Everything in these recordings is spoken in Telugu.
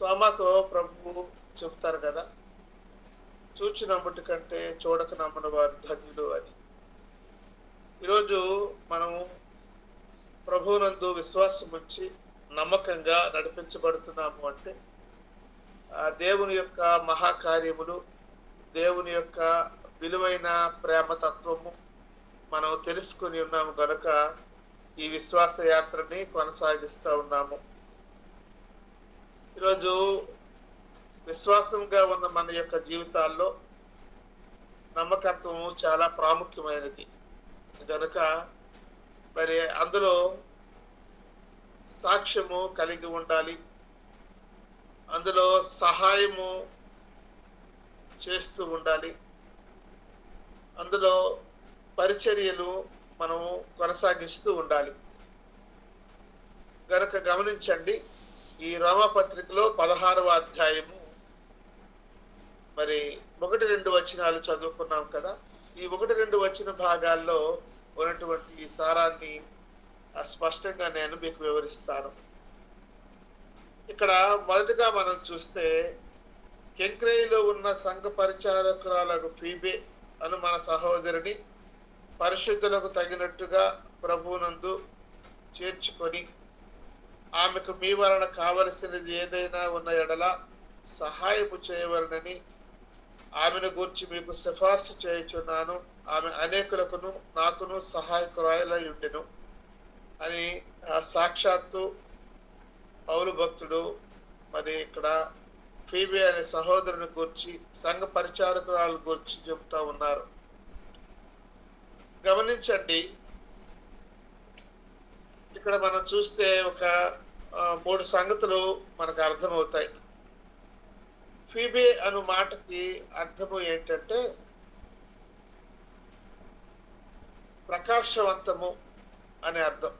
తోమాతో ప్రభు చెప్తారు కదా చూచి నమ్ముటి కంటే చూడక నమ్మిన వారు ధన్యుడు అని. ఈరోజు మనము ప్రభువునందు విశ్వాసం ఉంచి నమ్మకంగా నడిపించబడుతున్నాము అంటే ఆ దేవుని యొక్క మహాకార్యములు దేవుని యొక్క విలువైన ప్రేమ తత్వము మనం తెలుసుకుని ఉన్నాము కనుక ఈ విశ్వాస యాత్రని కొనసాగిస్తూ ఉన్నాము. ఈరోజు విశ్వాసంగా ఉన్న మన యొక్క జీవితాల్లో నమ్మకత్వము చాలా ప్రాముఖ్యమైనది. కనుక మరి అందులో సాక్ష్యము కలిగి ఉండాలి. అందులో సహాయము చేస్తూ ఉండాలి. అందులో పరిచర్యలు మనము కొనసాగిస్తూ ఉండాలి. గనక గమనించండి. ఈ రోమపత్రికలో పదహారవ అధ్యాయము మరి ఒకటి రెండు వచనాలు చదువుకున్నాం కదా. ఈ ఒకటి రెండు వచ్చిన భాగాల్లో ఉన్నటువంటి ఈ సారాన్ని స్పష్టంగా నేను మీకు వివరిస్తాను. ఇక్కడ మొదటగా మనం చూస్తే కెంక్రేయిలో ఉన్న సంఘ పరిచారకురాలకు ఫీబే అను మన సహోదరిని పరిశుద్ధులకు తగినట్టుగా ప్రభువునందు చేర్చుకొని ఆమెకు మీ వలన కావలసినది ఏదైనా ఉన్న ఎడల సహాయము చేయవలనని ఆమెను గూర్చి మీకు సిఫార్సు చేయుచున్నాను. ఆమె అనేకులకును నాకును సహాయకురాయలై ఉండెను అని ఆ సాక్షాత్తు పౌరు భక్తుడు మరి ఇక్కడ ఫీబీ అనే సహోదరుని గురించి సంఘ పరిచారకురాల గురించి చెబుతా ఉన్నారు. గమనించండి ఇక్కడ మనం చూస్తే ఒక మూడు సంగతులు మనకు అర్థమవుతాయి. ఫీబే అను మాటకి అర్థము ఏంటంటే ప్రకాశవంతము అనే అర్థం.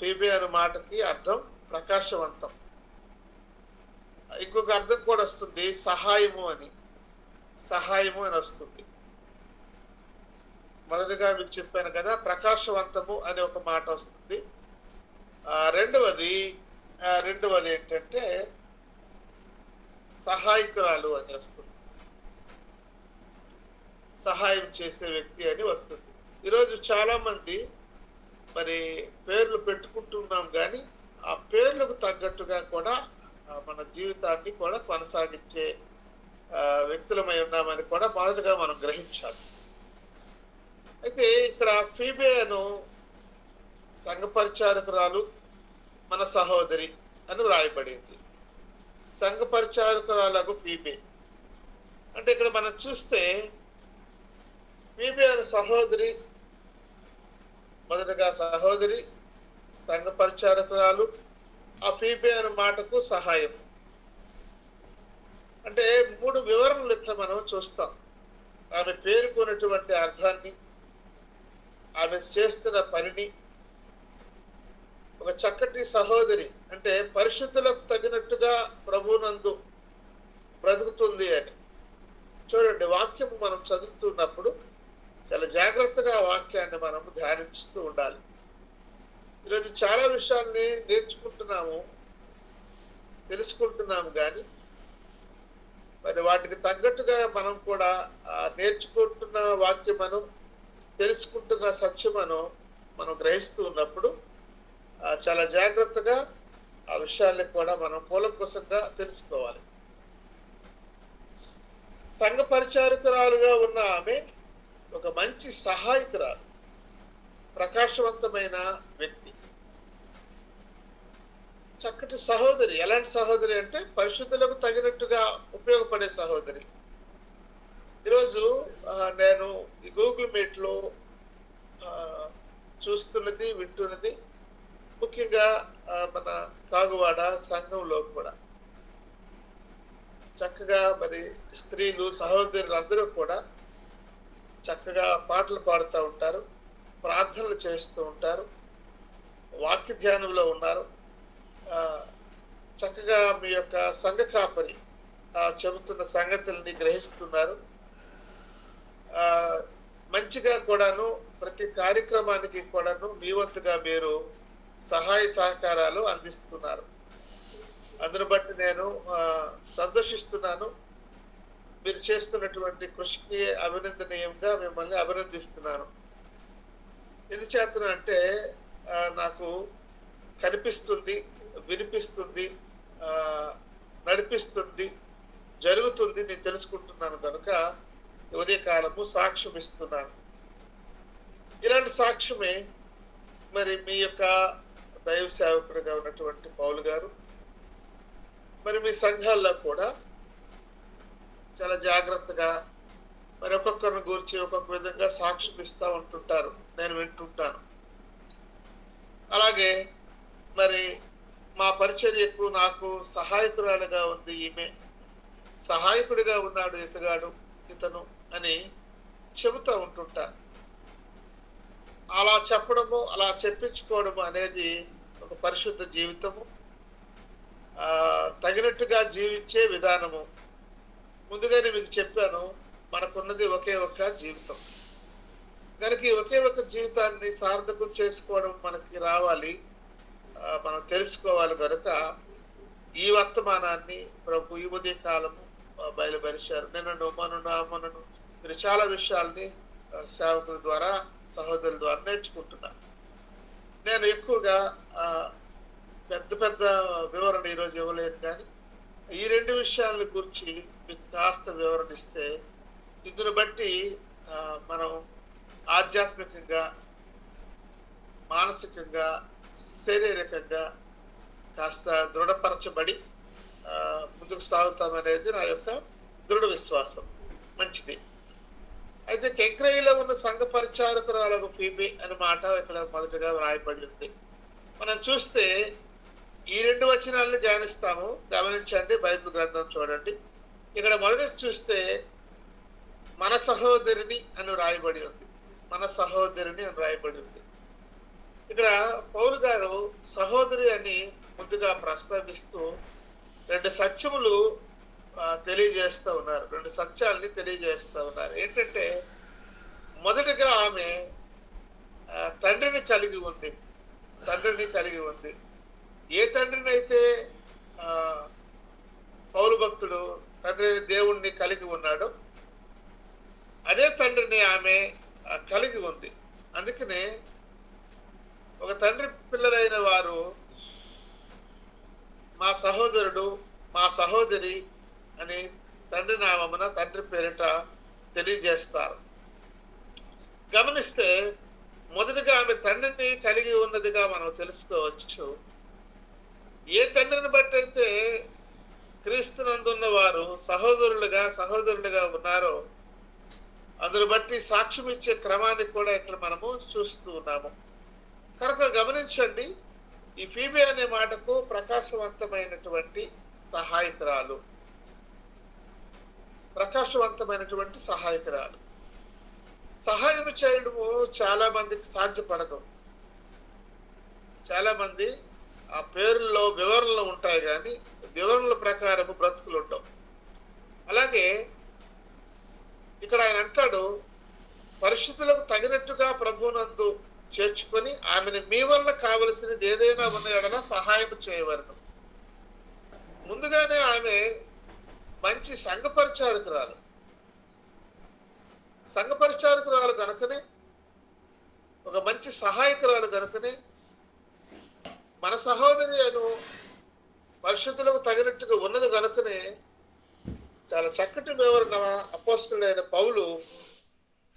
ఫీబే అను మాటకి అర్థం ప్రకాశవంతం. ఇంకొక అర్థం కూడా వస్తుంది సహాయము అని. సహాయము అని వస్తుంది. మొదటిగా మీకు చెప్పాను కదా ప్రకాశవంతము అనే ఒక మాట వస్తుంది. రెండవది రెండవది ఏంటంటే సహాయకురాలు అని వస్తుంది. సహాయం చేసే వ్యక్తి అని వస్తుంది. ఈరోజు చాలా మంది మరి పేర్లు పెట్టుకుంటున్నాం కానీ ఆ పేర్లకు తగ్గట్టుగా కూడా మన జీవితాన్ని కూడా కొనసాగించే వ్యక్తులమై ఉన్నామని కూడా మొదటగా మనం గ్రహించాలి. అయితే ఇక్కడ ఫీబేను సంఘ పరిచారకురాలు మన సహోదరి అని వ్రాయబడింది. సంఘ పరిచారకురాలకు పీబీ అంటే ఇక్కడ మనం చూస్తే పీబీ అనే సహోదరి మొదటగా సహోదరి సంఘ పరిచారకురాలు ఆ ఫీబే అనే మాటకు సహాయం. అంటే మూడు వివరణలు ఇక్కడ మనం చూస్తాం. ఆమె పేరుకున్నటువంటి అర్థాన్ని ఆమె చేస్తున్న పనిని ఒక చక్కటి సహోదరి అంటే పరిశుద్ధులకు తగినట్టుగా ప్రభునందు బ్రతుకుతుంది అని. చూడండి వాక్యం మనం చదువుతున్నప్పుడు చాలా జాగ్రత్తగా వాక్యాన్ని మనం ధ్యానిస్తూ ఉండాలి. ఈరోజు చాలా విషయాల్ని నేర్చుకుంటున్నాము తెలుసుకుంటున్నాము కానీ మరి వాటికి తగ్గట్టుగా మనం కూడా నేర్చుకుంటున్న వాక్యమను తెలుసుకుంటున్న సత్యమను మనం గ్రహిస్తూ ఉన్నప్పుడు చాలా జాగ్రత్తగా ఆ విషయాల్ని కూడా మనం కూలంకుశంగా తెలుసుకోవాలి. సంఘ పరిచారకురాలుగా ఉన్న ఆమె ఒక మంచి సహాయకురాలు ప్రకాశవంతమైన వ్యక్తి. చక్కటి సహోదరి. ఎలాంటి సహోదరి అంటే పరిశుద్ధులకు తగినట్టుగా ఉపయోగపడే సహోదరి. ఈరోజు నేను గూగుల్ మీట్లో చూస్తున్నది వింటున్నది. ముఖ్యంగా మన కాగువాడ సంఘంలో కూడా. చక్కగా మరి స్త్రీలు సహోదరులు అందరూ కూడా చక్కగా పాటలు పాడుతూ ఉంటారు ప్రార్థనలు చేస్తూ ఉంటారు వాక్య ధ్యానంలో ఉన్నారు. చక్కగా మీ యొక్క సంఘ కాపరి చెబుతున్న సంగతుల్ని గ్రహిస్తున్నారు. మంచిగా కూడాను ప్రతి కార్యక్రమానికి కూడాను మీ వంతుగా మీరు సహాయ సహకారాలు అందిస్తున్నారు. అందును బట్టి నేను సంతోషిస్తున్నాను. మీరు చేస్తున్నటువంటి కృషికి అభినందనీయంగా మిమ్మల్ని అభినందిస్తున్నాను. ఎందుచేతన అంటే నాకు కనిపిస్తుంది వినిపిస్తుంది నడిపిస్తుంది జరుగుతుంది నేను తెలుసుకుంటున్నాను కనుక ఉదయకాలము సాక్ష్యం ఇస్తున్నాను. ఇలాంటి సాక్ష్యమే మరి మీ యొక్క దైవ సేవకుడుగా ఉన్నటువంటి పౌలు గారు. మరి మీ సంఘాల్లో కూడా చాలా జాగ్రత్తగా మరి ఒక్కొక్కరిని గురించి ఒక్కొక్క విధంగా సాక్ష్యం ఇస్తూ ఉంటుంటారు. నేను వింటుంటాను. అలాగే మరి మా పరిచర్యకు నాకు సహాయకురాలుగా ఉంది ఈమె. సహాయకుడిగా ఉన్నాడు ఇతగాడు ఇతను అని చెబుతూ ఉంటుంటాను అలా చెప్పడము అలా చెప్పించుకోవడము అనేది ఒక పరిశుద్ధ జీవితము. తగినట్టుగా జీవించే విధానము. ముందుగానే మీకు చెప్పాను మనకున్నది ఒకే ఒక్క జీవితం. కనుక ఒకే ఒక జీవితాన్ని సార్థకం చేసుకోవడం మనకి రావాలి. మనం తెలుసుకోవాలి కనుక ఈ వర్తమానాన్ని ప్రభు ఈ ఉదయ కాలము బయలుపరిచారు. నిన్నను మనను మనను మీరు చాలా విషయాల్ని సేవకుల ద్వారా సహోదరుల ద్వారా నేర్చుకుంటున్నాను నేను ఎక్కువగా పెద్ద పెద్ద వివరణ ఈరోజు ఇవ్వలేదు కానీ ఈ రెండు విషయాల గురించి మీకు కాస్త వివరణ ఇస్తే ఇందును బట్టి మనం ఆధ్యాత్మికంగా మానసికంగా శారీరకంగా కాస్త దృఢపరచబడి ముందుకు సాగుతామనేది నా యొక్క దృఢ విశ్వాసం. మంచిది. అయితే కెంక్రయిలో ఉన్న సంఘ పరిచారకురాలకు ఫీబి అనే మాట ఇక్కడ మొదటగా వ్రాయబడి ఉంది. మనం చూస్తే ఈ రెండు వచనాలను ధ్యానిస్తాము. గమనించండి బైబిల్ గ్రంథం చూడండి. ఇక్కడ మొదటి చూస్తే మన సహోదరిని అని రాయబడి ఉంది. మన సహోదరిని అని రాయబడి ఉంది. ఇక్కడ పౌరు గారు సహోదరి అని ముందుగా ప్రస్తావిస్తూ రెండు సత్యములు తెలియజేస్తూ ఉన్నారు. రెండు సత్యాల్ని తెలియజేస్తూ ఉన్నారు. ఏంటంటే మొదటగా ఆమె తండ్రిని కలిగి ఉంది. తండ్రిని కలిగి ఉంది. ఏ తండ్రిని అయితే పౌరు భక్తుడు తండ్రి దేవుణ్ణి కలిగి ఉన్నాడో అదే తండ్రిని ఆమె కలిగి ఉంది. అందుకనే ఒక తండ్రి పిల్లలైన వారు మా సహోదరుడు మా సహోదరి అని తండ్రి నామమున తండ్రి పేరిట తెలియజేస్తారు గమనిస్తే మొదటగా ఆమె తండ్రిని కలిగి మనం తెలుసుకోవచ్చు. ఏ తండ్రిని బట్టి అయితే క్రీస్తునందున్న వారు సహోదరులుగా సహోదరులుగా ఉన్నారో అందును బట్టి సాక్ష్యం ఇచ్చే క్రమాన్ని కూడా ఇక్కడ మనము చూస్తూ ఉన్నాము. కనుక గమనించండి ఈ ఫీబే అనే మాటకు ప్రకాశవంతమైనటువంటి సహాయకురాలు. ప్రకాశవంతమైనటువంటి సహాయకురాలు. సహాయం చేయడము చాలా మందికి సాధ్యపడదు. చాలా మంది ఆ పేర్లలో వివరణలు ఉంటాయి కానీ వివరణల ప్రకారము బ్రతుకులు ఉండవు. అలాగే ఇక్కడ ఆయన అంటాడు పరిస్థితులకు తగినట్టుగా ప్రభునందు చేర్చుకొని ఆమెను మీ వల్ల కావలసినది ఏదైనా ఉన్న ఎడల సహాయం చేయవలను. ముందుగానే ఆమె మంచి సంఘపరిచారకురాలు సంఘపరిచారకురాలు కనుకనే ఒక మంచి సహాయకురాలు కనుకనే మన సహోదరి అను పరిస్థితులకు తగినట్టుగా ఉన్నది కనుకనే చాలా చక్కటి వివరణ అపోస్తుడైన పౌలు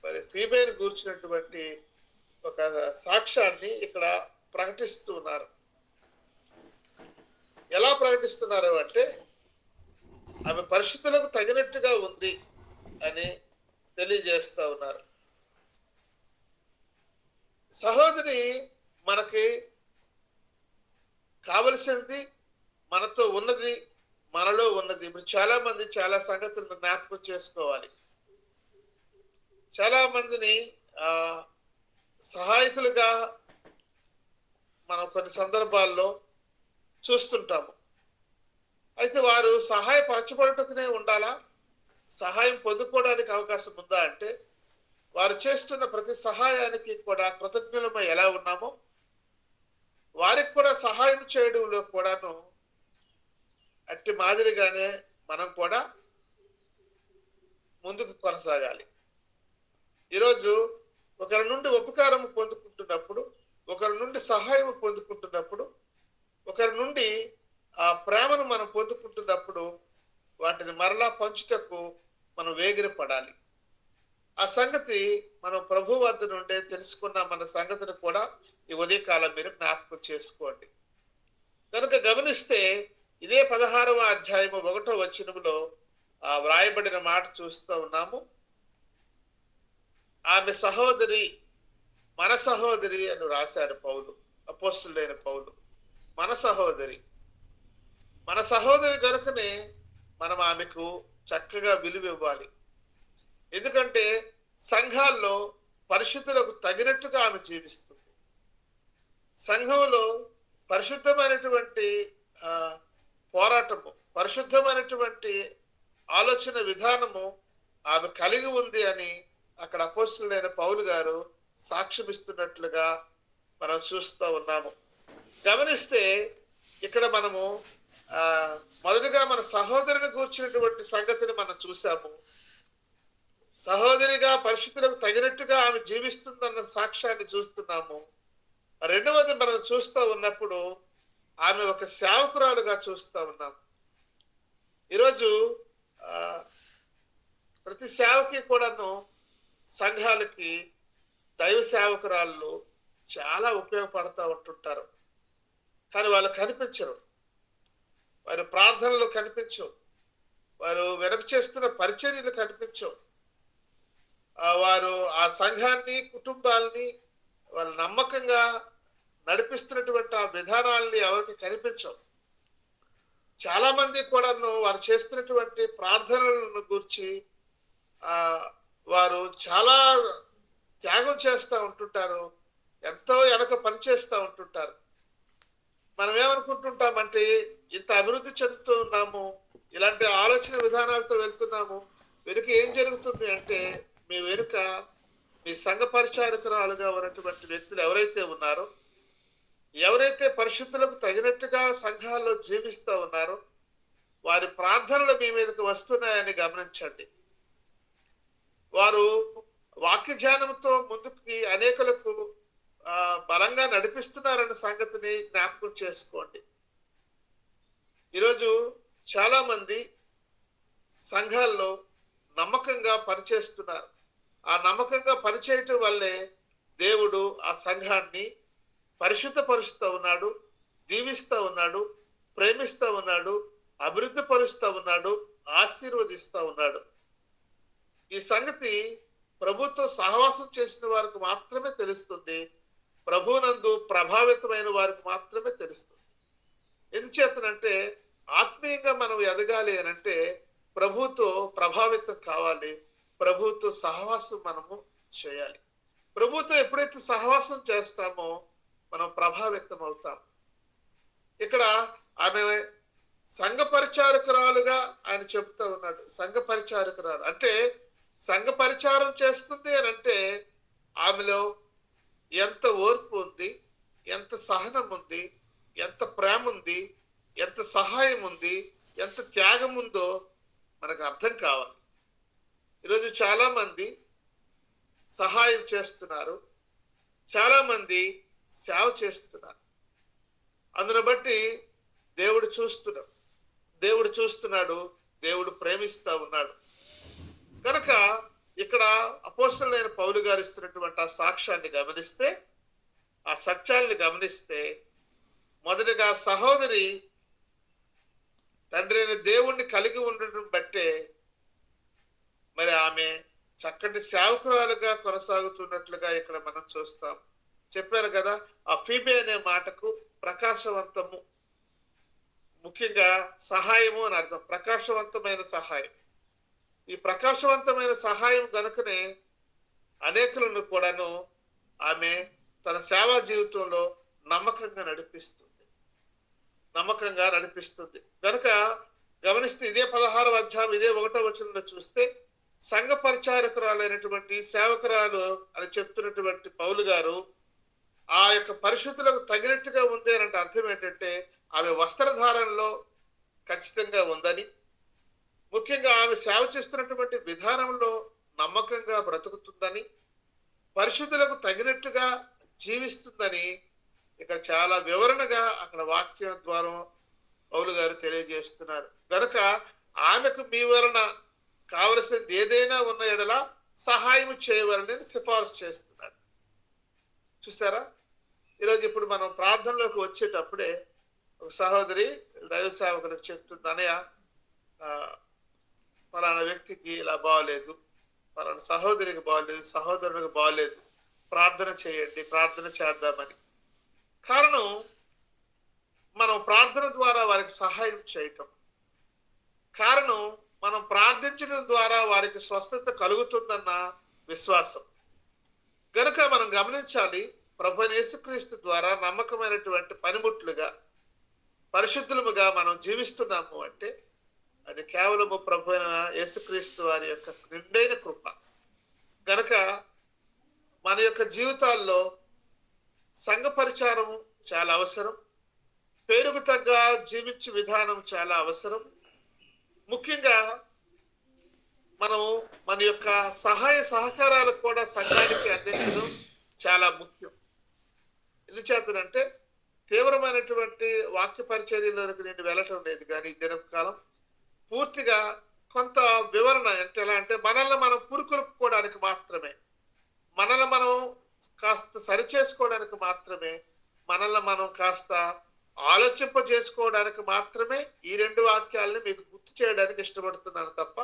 మరి ఫీమేల్ కూర్చున్నటువంటి ఒక సాక్ష్యాన్ని ఇక్కడ ప్రకటిస్తున్నారు ఎలా ప్రకటిస్తున్నారు అంటే ఆమె పరిస్థితులకు తగినట్టుగా ఉంది అని తెలియజేస్తా ఉన్నారు. సహోదరి మనకి కావలసింది మనతో ఉన్నది మనలో ఉన్నది. ఇప్పుడు చాలా మంది చాలా సంగతులను జ్ఞాపకం చేసుకోవాలి. చాలా మందిని ఆ సహాయకులుగా మనం కొన్ని సందర్భాల్లో చూస్తుంటాము. అయితే వారు సహాయపరచబడటకునే ఉండాలా? సహాయం పొందుకోవడానికి అవకాశం ఉందా అంటే వారు చేస్తున్న ప్రతి సహాయానికి కూడా కృతజ్ఞులమై ఎలా ఉన్నామో వారికి కూడా సహాయం చేయడంలో కూడాను అట్టి మాదిరిగానే మనం కూడా ముందుకు కొనసాగాలి. ఈరోజు ఒకరి నుండి ఉపకారం పొందుకుంటున్నప్పుడు ఒకరి నుండి సహాయం పొందుకుంటున్నప్పుడు ఒకరి నుండి ఆ ప్రేమను మనం పొందుకుంటున్నప్పుడు వాటిని మరలా పంచుటకు మనం వేగిరపడాలి. ఆ సంగతి మనం ప్రభు వద్ద నుండే తెలుసుకున్న మన సంగతిని కూడా ఈ ఉదయకాలం మీరు జ్ఞాపకం చేసుకోండి. కనుక గమనిస్తే ఇదే పదహారవ అధ్యాయము ఒకటో వచనములో ఆ వ్రాయబడిన మాట చూస్తూ ఉన్నాము. ఆమె సహోదరి మన సహోదరి అని రాశారు పౌలు అపోస్తులైన పౌలు. మన సహోదరి. మన సహోదరి కనుకనే మనం ఆమెకు చక్కగా విలువ ఇవ్వాలి. ఎందుకంటే సంఘాల్లో పరిశుద్ధులకు తగినట్టుగా ఆమె జీవిస్తుంది. సంఘంలో పరిశుద్ధమైనటువంటి పోరాటము పరిశుద్ధమైనటువంటి ఆలోచన విధానము ఆమె కలిగి ఉంది అని అక్కడ అపోస్తులైన పౌలు గారు సాక్ష్యమిస్తున్నట్లుగా మనం చూస్తూ ఉన్నాము. గమనిస్తే ఇక్కడ మనము ఆ మొదటగా మన సహోదరుని కూర్చున్నటువంటి సంగతిని మనం చూసాము సహోదరిగా పరిస్థితులకు తగినట్టుగా ఆమె జీవిస్తుందన్న సాక్ష్యాన్ని చూస్తున్నాము. రెండవది మనం చూస్తూ ఉన్నప్పుడు ఆమె ఒక సేవకురాలుగా చూస్తూ ఉన్నాం ఈరోజు ప్రతి సేవకి కూడాను సంఘాలకి దైవ సేవకురాళ్ళు చాలా ఉపయోగపడతా ఉంటుంటారు. కానీ వాళ్ళు కనిపించరు. వారి ప్రార్థనలు కనిపించవు. వారు వెనక చేస్తున్న పరిచర్యలు కనిపించవు. వారు ఆ సంఘాన్ని కుటుంబాల్ని వాళ్ళు నమ్మకంగా నడిపిస్తున్నటువంటి ఆ విధానాల్ని ఎవరికి కనిపించవు. చాలా మంది కూడాను వారు చేస్తున్నటువంటి ప్రార్థనలను గురించి ఆ వారు చాలా త్యాగం చేస్తూ ఉంటుంటారు ఎంతో వెనక పని చేస్తూ ఉంటుంటారు. మనం ఏమనుకుంటుంటామంటే ఇంత అభివృద్ధి చెందుతున్నాము ఇలాంటి ఆలోచన విధానాలతో వెళ్తున్నాము వెనుక ఏం జరుగుతుంది అంటే మీ వెనుక మీ సంఘ పరిచారకురాలుగా ఉన్నటువంటి వ్యక్తులు ఎవరైతే ఉన్నారో ఎవరైతే పరిశుద్ధులకు తగినట్టుగా సంఘాల్లో జీవిస్తూ ఉన్నారో వారి ప్రార్థనలు మీ మీదకి వస్తున్నాయని గమనించండి. వారు వాక్య ధ్యానంతో ముందుకి అనేకులకు బలంగా నడిపిస్తున్నారన్న సంగతిని జ్ఞాపకం చేసుకోండి. ఈరోజు చాలా మంది సంఘాల్లో నమ్మకంగా పనిచేస్తున్నారు. ఆ నమ్మకంగా పనిచేయటం వల్లే దేవుడు ఆ సంఘాన్ని పరిశుద్ధపరుస్తూ ఉన్నాడు దీవిస్తూ ఉన్నాడు ప్రేమిస్తూ ఉన్నాడు అభివృద్ధి పరుస్తూ ఉన్నాడు ఆశీర్వదిస్తూ ఉన్నాడు. ఈ సంగతి ప్రభుత్వం సహవాసం చేసిన వారికి మాత్రమే తెలుస్తుంది ప్రభునందు ప్రభావితమైన వారికి మాత్రమే తెలుస్తుంది. ఎందుచేతనంటే ఆత్మీయంగా మనం ఎదగాలి అని అంటే ప్రభుతో ప్రభావితం కావాలి. ప్రభుతో సహవాసం మనము చేయాలి. ప్రభుతో ఎప్పుడైతే సహవాసం చేస్తామో మనం ప్రభావితం అవుతాం ఇక్కడ ఆమె సంఘ పరిచారకురాలుగా ఆయన చెప్తా ఉన్నాడు. సంఘ పరిచారకురాలు. అంటే సంఘ పరిచారం చేస్తుంది అని అంటే ఆమెలో ఎంత ఓర్పు ఉంది ఎంత సహనం ఉంది ఎంత ప్రేమ ఉంది ఎంత సహాయం ఉంది ఎంత త్యాగం ఉందో మనకు అర్థం కావాలి. ఈరోజు చాలా మంది సహాయం చేస్తున్నారు. చాలా మంది సేవ చేస్తున్నారు. అందును బట్టి దేవుడు చూస్తున్నాడు. దేవుడు చూస్తున్నాడు. దేవుడు ప్రేమిస్తా ఉన్నాడు. కనుక ఇక్కడ అపోస్తులైన పౌలు గారు ఇస్తున్నటువంటి ఆ సాక్ష్యాన్ని గమనిస్తే ఆ సత్యాన్ని గమనిస్తే మొదటిగా సహోదరి తండ్రి అయిన దేవుణ్ణి కలిగి ఉండటం బట్టే మరి ఆమె చక్కటి సేవకురాలుగా కొనసాగుతున్నట్లుగా ఇక్కడ మనం చూస్తాం. చెప్పారు కదా ఆ ఫీబే అనే మాటకు ప్రకాశవంతము ముఖ్యంగా సహాయము అని అర్థం. ప్రకాశవంతమైన సహాయం. ఈ ప్రకాశవంతమైన సహాయం గనుకనే అనేకులను కూడాను ఆమె తన సేవా జీవితంలో నమ్మకంగా నడిపిస్తుంది. నమ్మకంగా నడిపిస్తుంది. కనుక గమనిస్తే ఇదే పదహారవ అధ్యాయం ఇదే ఒకటో వచనంలో చూస్తే సంఘ పరిచారకురాలైనటువంటి సేవకురాలు అని చెప్తున్నటువంటి పౌలు గారు ఆ యొక్క పరిశుద్ధులకు తగినట్టుగా ఉంది అని అర్థం ఏంటంటే ఆమె వస్త్రధారణలో ఖచ్చితంగా ఉందని ముఖ్యంగా ఆమె సేవ చేస్తున్నటువంటి విధానంలో నమ్మకంగా బ్రతుకుతుందని పరిశుద్ధులకు తగినట్టుగా జీవిస్తుందని ఇక్కడ చాలా వివరణగా అక్కడ వాక్యం ద్వారా పౌలు గారు తెలియజేస్తున్నారు. కనుక ఆమెకు మీ వలన కావలసింది ఏదైనా ఉన్న ఎడల సహాయం చేయవాలని సిఫార్సు చేస్తున్నాడు. చూసారా? ఈరోజు ఇప్పుడు మనం ప్రార్థనలోకి వచ్చేటప్పుడే ఒక సహోదరి దైవ సేవకులకు చెప్తుంది అనయ్య పలానా వ్యక్తికి ఇలా బాగలేదు. పలానా సహోదరికి బాగలేదు సహోదరునికి బాగలేదు. ప్రార్థన చేయండి ప్రార్థన చేద్దామని. కారణం మనం ప్రార్థన ద్వారా వారికి సహాయం చేయటం. కారణం మనం ప్రార్థించడం ద్వారా వారికి స్వస్థత కలుగుతుందన్న విశ్వాసం. గనుక మనం గమనించాలి ప్రభు యేసుక్రీస్తు ద్వారా నమ్మకమైనటువంటి పనిముట్లుగా పరిశుద్ధులముగా మనం జీవిస్తున్నాము అంటే అది కేవలము ప్రభు యేసుక్రీస్తు వారి యొక్క నిండైన కృప. గనక మన యొక్క జీవితాల్లో సంఘ పరిచారం చాలా అవసరం. పేరుకు తగ్గ జీవించే విధానం చాలా అవసరం. ముఖ్యంగా మనం మన యొక్క సహాయ సహకారాలు కూడా సంఘానికి అందించడం చాలా ముఖ్యం. ఎందుచేతనంటే తీవ్రమైనటువంటి వాక్య పరిచర్యలోకి నేను వెళ్ళటం లేదు కానీ ఈ కాలం పూర్తిగా కొంత వివరణ అంటే ఎలా అంటే మనల్ని మనం పురుకొలుపుకోవడానికి మాత్రమే మనల్ని మనం కాస్త సరి చేసుకోవడానికి మాత్రమే మనల్ని మనం కాస్త ఆలోచింప చేసుకోవడానికి మాత్రమే ఈ రెండు వాక్యాలని మీకు గుర్తు చేయడానికి ఇష్టపడుతున్నాను తప్ప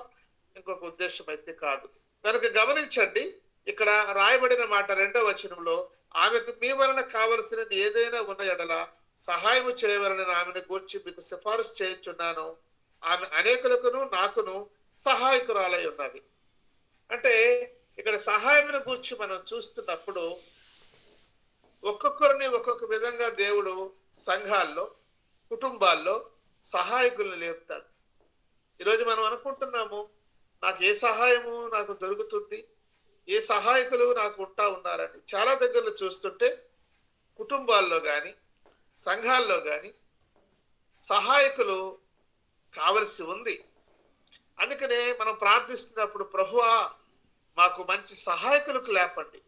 ఇంకొక ఉద్దేశం అయితే కాదు. కనుక గమనించండి ఇక్కడ రాయబడిన మాట రెండో వచనంలో ఆమెకు మీ వలన కావలసినది ఏదైనా ఉన్న ఎడల సహాయం చేయవలన ఆమెను గూర్చి మీకు సిఫారసు చేయించున్నాను. ఆమె అనేకులకును నాకును సహాయకురాలై ఉన్నది. అంటే ఇక్కడ సహాయమును గూర్చి మనం చూస్తున్నప్పుడు ఒక్కొక్కరిని ఒక్కొక్క విధంగా దేవుడు సంఘాల్లో కుటుంబాల్లో సహాయకులను లేపుతాడు ఈరోజు మనం అనుకుంటున్నాము నాకు ఏ సహాయము నాకు దొరుకుతుంది ఏ సహాయకులు నాకు ఉంటా ఉన్నారని. చాలా దగ్గరలో చూస్తుంటే కుటుంబాల్లో కానీ సంఘాల్లో కానీ సహాయకులు కావలసి ఉంది. అందుకనే మనం ప్రార్థిస్తున్నప్పుడు ప్రభువా మాకు మంచి సహాయకులకు లేపండి.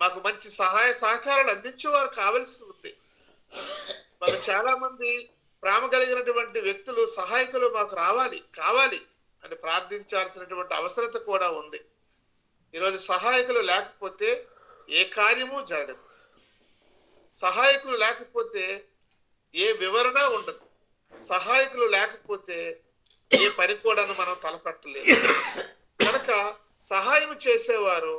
మాకు మంచి సహాయ సహకారాలు అందించేవారు కావలసి ఉంది. మాకు చాలా మంది ప్రేమ కలిగినటువంటి వ్యక్తులు సహాయకులు మాకు రావాలి కావాలి అని ప్రార్థించాల్సినటువంటి అవసరత కూడా ఉంది. ఈరోజు సహాయకులు లేకపోతే ఏ కార్యము జరగదు. సహాయకులు లేకపోతే ఏ వివరణ ఉండదు. సహాయకులు లేకపోతే ఏ పని కూడా మనం తలపెట్టలేదు. కనుక సహాయం చేసేవారు